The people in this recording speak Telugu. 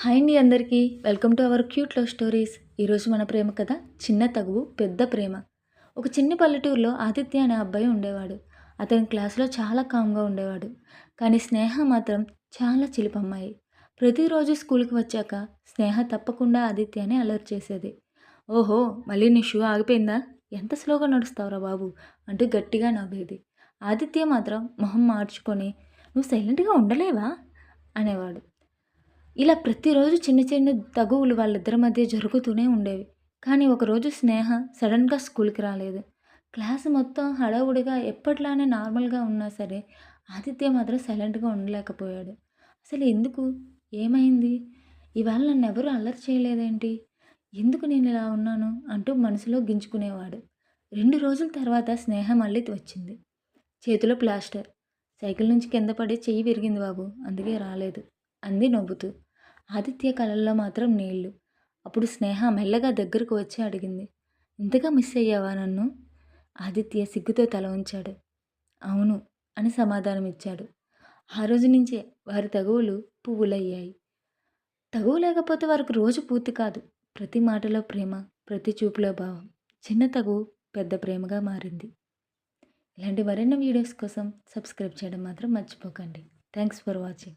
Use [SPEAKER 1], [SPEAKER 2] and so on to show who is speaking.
[SPEAKER 1] హాయ్ అండి అందరికీ. Welcome to our cute love stories. ఈరోజు మన ప్రేమ కథ చిన్న తగువు పెద్ద ప్రేమ. ఒక చిన్న పల్లెటూరులో ఆదిత్య అనే అబ్బాయి ఉండేవాడు. అతని క్లాస్లో చాలా కామ్గా ఉండేవాడు. కానీ స్నేహ మాత్రం చాలా చిలిపమ్మాయి. ప్రతిరోజు స్కూల్కి వచ్చాక స్నేహ తప్పకుండా ఆదిత్యని అలర్ట్ చేసేది. ఓహో మళ్ళీ నీ షూ ఆగిపోయిందా? ఎంత స్లోగా నడుస్తావురా బాబు అంటూ గట్టిగా నవ్వేది. ఆదిత్య మాత్రం మొహం మార్చుకొని నువ్వు సైలెంట్గా ఉండలేవా? అనేవాడు. ఇలా ప్రతిరోజు చిన్న చిన్న తగువులు వాళ్ళిద్దరి మధ్య జరుగుతూనే ఉండేవి. కానీ ఒకరోజు స్నేహ సడన్గా స్కూల్కి రాలేదు. క్లాస్ మొత్తం హడావుడిగా ఎప్పట్లానే నార్మల్గా ఉన్నా సరే ఆదిత్య మాత్రం సైలెంట్గా ఉండలేకపోయాడు. అసలు ఎందుకు? ఏమైంది? ఇవాళ నన్ను ఎవరు అల్లరి చేయలేదేంటి? ఎందుకు నేను ఇలా ఉన్నాను? అంటూ మనసులో గించుకునేవాడు రెండు రోజుల తర్వాత స్నేహ మళ్ళీ వచ్చింది. చేతిలో ప్లాస్టర్. సైకిల్ నుంచి కింద పడి చెయ్యి విరిగింది బాబు అందుకే రాలేదు అంది నవ్వుతూ. ఆదిత్య కళల్లో మాత్రం నీళ్ళు. అప్పుడు స్నేహ మెల్లగా దగ్గరకు వచ్చి అడిగింది ఇంతగా మిస్ అయ్యావా నన్ను? ఆదిత్య సిగ్గుతో తల ఉంచాడు అవును అని సమాధానం ఇచ్చాడు ఆ రోజు నుంచే వారి తగువులు పువ్వులయ్యాయి. తగువు లేకపోతే వారికి రోజు పూర్తి కాదు. ప్రతి మాటలో ప్రేమ ప్రతి చూపులో భావం. చిన్న తగువు పెద్ద ప్రేమగా మారింది. ఇలాంటి మరిన్ని వీడియోస్ కోసం సబ్స్క్రైబ్ చేయడం మాత్రం మర్చిపోకండి. Thanks for watching.